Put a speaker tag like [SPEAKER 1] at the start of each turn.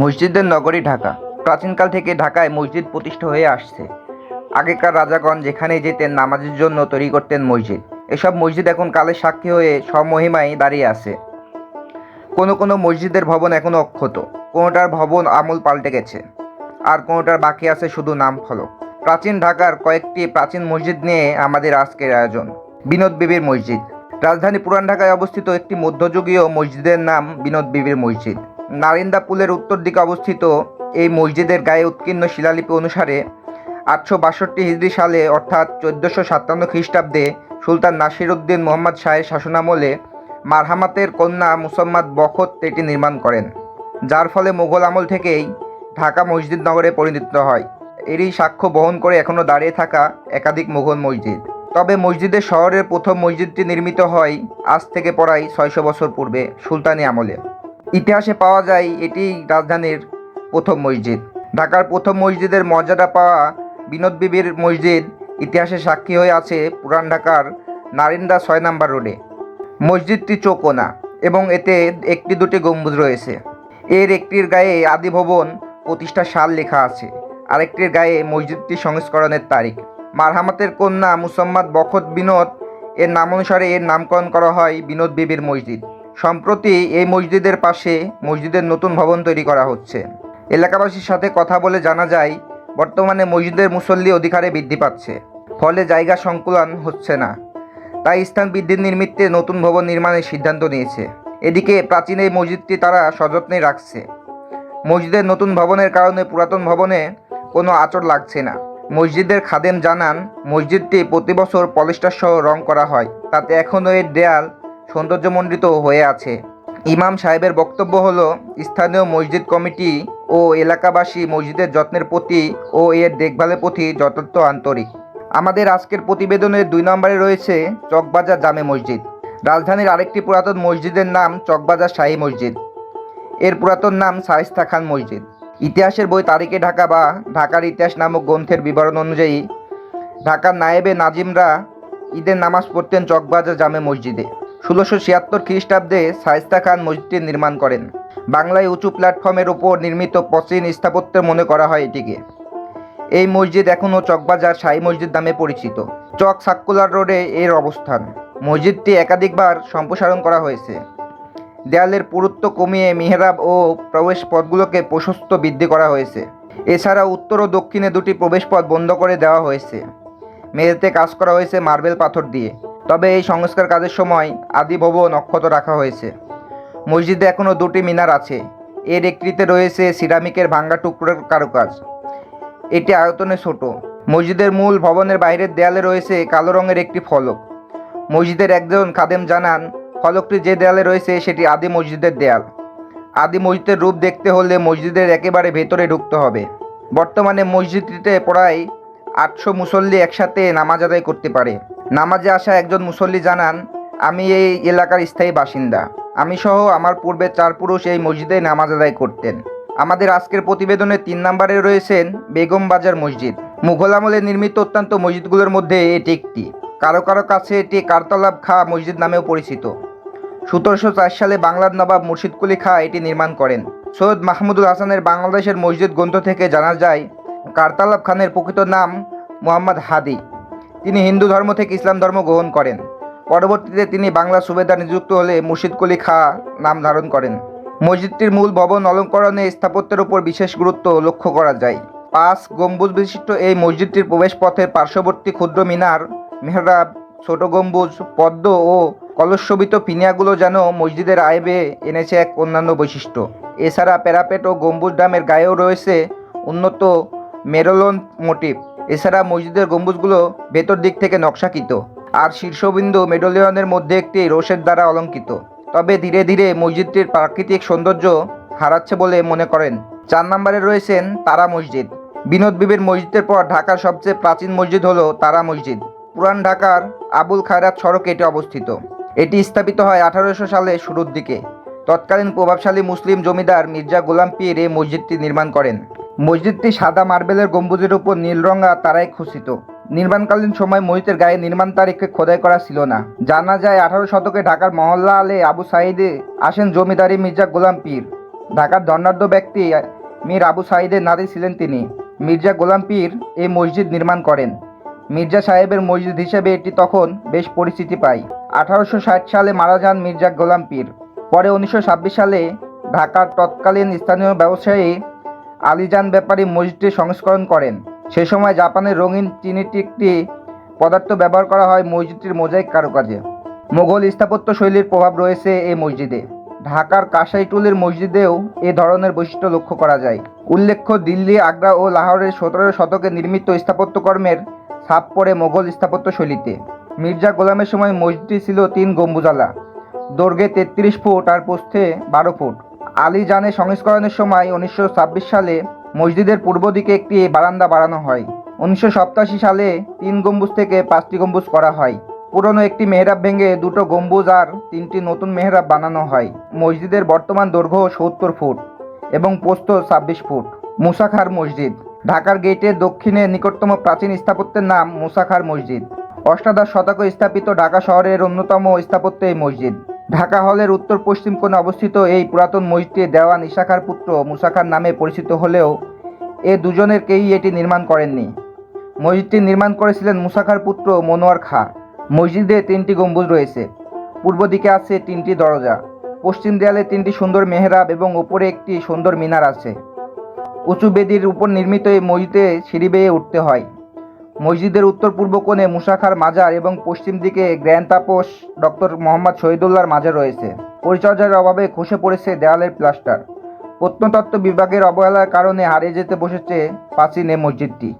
[SPEAKER 1] মসজিদের নগরী ঢাকা। প্রাচীনকাল থেকে ঢাকায় মসজিদ প্রতিষ্ঠা হয়ে আসছে। আগেকার রাজাগণ যেখানে যেতেন নামাজের জন্য তৈরি করতেন মসজিদ। এসব মসজিদ এখন কালের সাক্ষী হয়ে স্বমহিমায় দাঁড়িয়ে আছে। কোনো কোনো মসজিদের ভবন এখনও অক্ষত। কোনোটার ভবন আমল পাল্টে গেছে। আর কোনোটার বাকি আছে শুধু নাম ফলক প্রাচীন ঢাকার কয়েকটি প্রাচীন মসজিদ নিয়ে আমাদের আজকের আয়োজন। বিনোদ বিবির মসজিদ। রাজধানী পুরান ঢাকায় অবস্থিত একটি মধ্যযুগীয় মসজিদের নাম বিনোদ বিবির মসজিদ। নারিন্দা পুলের উত্তর দিকে অবস্থিত এই মসজিদের গায়ে উৎকীর্ণ শিলালিপি অনুসারে আটশো বাষট্টি হিজড়ি সালে, অর্থাৎ চোদ্দোশো সাতান্ন খ্রিস্টাব্দে, সুলতান নাসির উদ্দিন মোহাম্মদ শাহের শাসনামলে মারহামাতের কন্যা মুসম্মাদ বখত এটি নির্মাণ করেন, যার ফলে মুঘল আমল থেকেই ঢাকা মসজিদ নগরে পরিণত হয়। এরই সাক্ষ্য বহন করে এখনও দাঁড়িয়ে থাকা একাধিক মুঘল মসজিদ। তবে মসজিদের শহরের প্রথম মসজিদটি নির্মিত হয় আজ থেকে প্রায় ছয়শো বছর পূর্বে সুলতানি আমলে। ইতিহাসে পাওয়া যায় এটি রাজধানীর প্রথম মসজিদ। ঢাকার প্রথম মসজিদের মর্যাদা পাওয়া বিনোদ বিবির মসজিদ ইতিহাসে সাক্ষী হয়ে আছে পুরান ঢাকার নারিন্দা ছয় নাম্বার রোডে। মসজিদটি চৌকোনা এবং এতে একটি দুটি গম্বুজ রয়েছে। এর একটির গায়ে আদি ভবন প্রতিষ্ঠার সাল লেখা আছে। আরেকটির গায়ে মসজিদটি সংস্করণের তারিখ। মারহামাতের কন্যা মুসম্মাদ বখত বিনোদ এর নাম অনুসারে এর নামকরণ করা হয় বিনোদ বিবির মসজিদ। সম্প্রতি এই মসজিদের পাশে মসজিদের নতুন ভবন তৈরি করা হচ্ছে। এলাকাবাসীর সাথে কথা বলে জানা যায়, বর্তমানে মসজিদের মুসল্লি অধিকারে বৃদ্ধি পাচ্ছে। ফলে জায়গা সংকুলন হচ্ছে না। তাই স্থান বৃদ্ধির নিমিত্তে নতুন ভবন নির্মাণের সিদ্ধান্ত নিয়েছে। এদিকে প্রাচীন এই মসজিদটি তারা সযত্নে রাখছে। মসজিদের নতুন ভবনের কারণে পুরাতন ভবনে কোনো আচর লাগছে না। মসজিদের খাদেম জানান, মসজিদটি প্রতি বছর পলিস্টার সহ রং করা হয়। তাতে এখনও এর দেয়াল সৌন্দর্যমণ্ডিত হয়ে আছে। ইমাম সাহেবের বক্তব্য হলো, স্থানীয় মসজিদ কমিটি ও এলাকাবাসী মসজিদের যত্নের প্রতি ও এর দেখভালের প্রতি যথার্থ আন্তরিক। আমাদের আজকের প্রতিবেদনের দুই নম্বরে রয়েছে চকবাজার জামে মসজিদ। রাজধানীর আরেকটি পুরাতন মসজিদের নাম চকবাজার শাহী মসজিদ। এর পুরাতন নাম শাইস্তা খান মসজিদ। ইতিহাসের বই তারিখে ঢাকা বা ঢাকার ইতিহাস নামক গ্রন্থের বিবরণ অনুযায়ী, ঢাকার নায়েবে নাজিমরা ঈদের নামাজ পড়তেন চকবাজার জামে মসজিদে। ষোলোশো ছিয়াত্তর খ্রিস্টাব্দে শাইস্তা খান মসজিদটি নির্মাণ করেন। বাংলায় উঁচু প্ল্যাটফর্মের উপর নির্মিত প্রাচীন স্থাপত্যের মনে করা হয় এটিকে। এই মসজিদ এখনও চকবাজার শাহী মসজিদ নামে পরিচিত। চক সার্কুলার রোডে এর অবস্থান। মসজিদটি একাধিকবার সম্প্রসারণ করা হয়েছে। দেয়ালের পুরুত্ব কমিয়ে মিহরাব ও প্রবেশ পথগুলোকে প্রশস্ত বৃদ্ধি করা হয়েছে। এছাড়া উত্তর ও দক্ষিণে দুটি প্রবেশপথ বন্ধ করে দেওয়া হয়েছে। মেঝেতে কাজ করা হয়েছে মার্বেল পাথর দিয়ে। তবে এই সংস্কার কাজের সময় আদি ভবন অক্ষত রাখা হয়েছে। মসজিদে এখনও দুটি মিনার আছে। এর একটিতে রয়েছে সিরামিকের ভাঙ্গা টুকরোর কারুকাজ। এটি আয়তনে ছোট। মসজিদের মূল ভবনের বাইরের দেয়ালে রয়েছে কালো রঙের একটি ফলক। মসজিদের একজন খাদেম জানান, ফলকটি যে দেয়ালে রয়েছে সেটি আদি মসজিদের দেয়াল। আদি মসজিদের রূপ দেখতে হলে মসজিদের একেবারে ভেতরে ঢুকতে হবে। বর্তমানে মসজিদটিতে প্রায় আটশো মুসল্লি একসাথে নামাজ আদায় করতে পারে। নামাজে আসা একজন মুসল্লি জানান, আমি এই এলাকার স্থায়ী বাসিন্দা। আমি সহ আমার পূর্বে চার পুরুষ এই মসজিদে নামাজ আদায় করতেন। আমাদের আজকের প্রতিবেদনে তিন নম্বরে রয়েছেন বেগম বাজার মসজিদ। মুঘল আমলে নির্মিত অত্যন্ত মসজিদগুলোর মধ্যে এটি একটি। কারও কারও কাছে এটি কারতলাব খা মসজিদ নামেও পরিচিত। সতেরোশো চার সালে বাংলার নবাব মুর্শিদ কুলি খা এটি নির্মাণ করেন। সৈয়দ মাহমুদুল হাসানের বাংলাদেশের মসজিদ গ্রন্থ থেকে জানা যায় কারতালাব খানের প্রকৃত নাম মোহাম্মদ হাদি। তিনি হিন্দু ধর্ম থেকে ইসলাম ধর্ম গ্রহণ করেন। পরবর্তীতে তিনি বাংলা সুবেদার নিযুক্ত হলে মুর্শিদ কুলি খা নাম ধারণ করেন। মসজিদটির মূল ভবন অলঙ্করণে স্থাপত্যের উপর বিশেষ গুরুত্ব লক্ষ্য করা যায়। পাঁচ গম্বুজ বিশিষ্ট এই মসজিদটির প্রবেশপথের পার্শ্ববর্তী ক্ষুদ্র মিনার, মেহরাব, ছোট গম্বুজ, পদ্ম ও কলস্যবিত পিনিয়াগুলো যেন মসজিদের আয়বে এনেছে এক অন্যান্য বৈশিষ্ট্য। এছাড়া প্যারাপেট ও গম্বুজ ডামের গায়েও রয়েছে উন্নত মেরোলন মোটিভ। এছাড়া মসজিদের গম্বুজগুলো ভেতর দিক থেকে নকশাকৃত। আর শীর্ষবিন্দু মেডোলিয়নের মধ্যে একটি রোষের দ্বারা অলঙ্কিত। তবে ধীরে ধীরে মসজিদটির প্রাকৃতিক সৌন্দর্য হারাচ্ছে বলে মনে করেন। চার নম্বরে রয়েছেন তারা মসজিদ। বিনোদ বিবির মসজিদের পর ঢাকার সবচেয়ে প্রাচীন মসজিদ হলো তারা মসজিদ। পুরান ঢাকার আবুল খায়রাত সড়কে এটি অবস্থিত। এটি স্থাপিত হয় আঠারোশো সালে শুরুর দিকে। তৎকালীন প্রভাবশালী মুসলিম জমিদার মির্জা গোলাম পীর এই মসজিদটি নির্মাণ করেন। মসজিদটি সাদা মার্বেলের গম্বুজের উপর নীল রঙা তারায় খচিত। নির্মাণকালীন সময় মসজিদের গায়ে নির্মাণ তারিখে খোদাই করা ছিল না। জানা যায়, আঠারো শতকে ঢাকার মহল্লা আলে আবু সাইদে আসেন জমিদারি মির্জা গোলাম পীর। ঢাকার ধর্নাঢ্য ব্যক্তি মীর আবু সাইদের নাতি ছিলেন তিনি। মির্জা গোলাম পীর এই মসজিদ নির্মাণ করেন। মির্জা সাহেবের মসজিদ হিসেবে এটি তখন বেশ পরিচিতি পায়। আঠারোশো ষাট সালে মারা যান মির্জা গোলাম পীর। পরে উনিশশো ছাব্বিশ সালে ঢাকার তৎকালীন স্থানীয় ব্যবসায়ী আলিজান ব্যাপারী মসজিদটি সংস্করণ করেন। সে সময় জাপানের রঙিন চিনিটি একটি পদার্থ ব্যবহার করা হয় মসজিদটির মোজাইক কারুকাজে। মোগল স্থাপত্য শৈলীর প্রভাব রয়েছে এই মসজিদে। ঢাকার কাঁসাইটুলির মসজিদেও এ ধরনের বৈশিষ্ট্য লক্ষ্য করা যায়। উল্লেখ্য, দিল্লি, আগ্রা ও লাহোরের সতেরো শতকে নির্মিত স্থাপত্যকর্মের ছাপ পড়ে মোগল স্থাপত্য শৈলীতে। মির্জা গোলামের সময় মসজিদটি ছিল তিন গম্বুজালা। দৈর্ঘ্যে তেত্রিশ ফুট আর প্রস্থে বারো ফুট। আলী জানের সংস্করণের সময় উনিশশো ছাব্বিশ সালে মসজিদের পূর্ব দিকে একটি বারান্দা বাড়ানো হয়। উনিশশো সালে তিন গম্বুজ থেকে পাঁচটি গম্বুজ করা হয়। পুরনো একটি মেহরাব ভেঙে দুটো গম্বুজ আর তিনটি নতুন মেহরাব বানানো হয়। মসজিদের বর্তমান দৈর্ঘ্য সত্তর ফুট এবং প্রস্থ ছাব্বিশ ফুট। মুসাখার মসজিদ। ঢাকার গেটের দক্ষিণে নিকটতম প্রাচীন স্থাপত্যের নাম মুসাখার মসজিদ। অষ্টাদশ শতকে স্থাপিত ঢাকা শহরের অন্যতম স্থাপত্য এই মসজিদ। ঢাকা হলের উত্তর পশ্চিম কোণে অবস্থিত এই পুরাতন মসজিদটি দেওয়ান ইশাখার পুত্র মুসাখার নামে পরিচিত হলেও এ দুজনের কেউই এটি নির্মাণ করেননি। মসজিদটি নির্মাণ করেছিলেন মুসাখার পুত্র মনোয়ার খা। মসজিদে তিনটি গম্বুজ রয়েছে। পূর্ব দিকে আছে তিনটি দরজা। পশ্চিম দেয়ালে তিনটি সুন্দর মেহরাব এবং উপরে একটি সুন্দর মিনার আছে। উঁচু বেদির উপর নির্মিত এই মসজিদে সিঁড়ি বেয়ে উঠতে হয়। মসজিদের উত্তর পূর্ব কোণে মুসাখার মাজার এবং পশ্চিম দিকে গ্র্যান্ড তাপস ডক্টর মোহাম্মদ শহীদুল্লাহর মাজার রয়েছে। পরিচর্যার অভাবে খসে পড়েছে দেয়ালের প্লাস্টার। প্রত্নতত্ত্ব বিভাগের অবহেলার কারণে হারিয়ে যেতে বসেছে প্রাচীন এ মসজিদটি।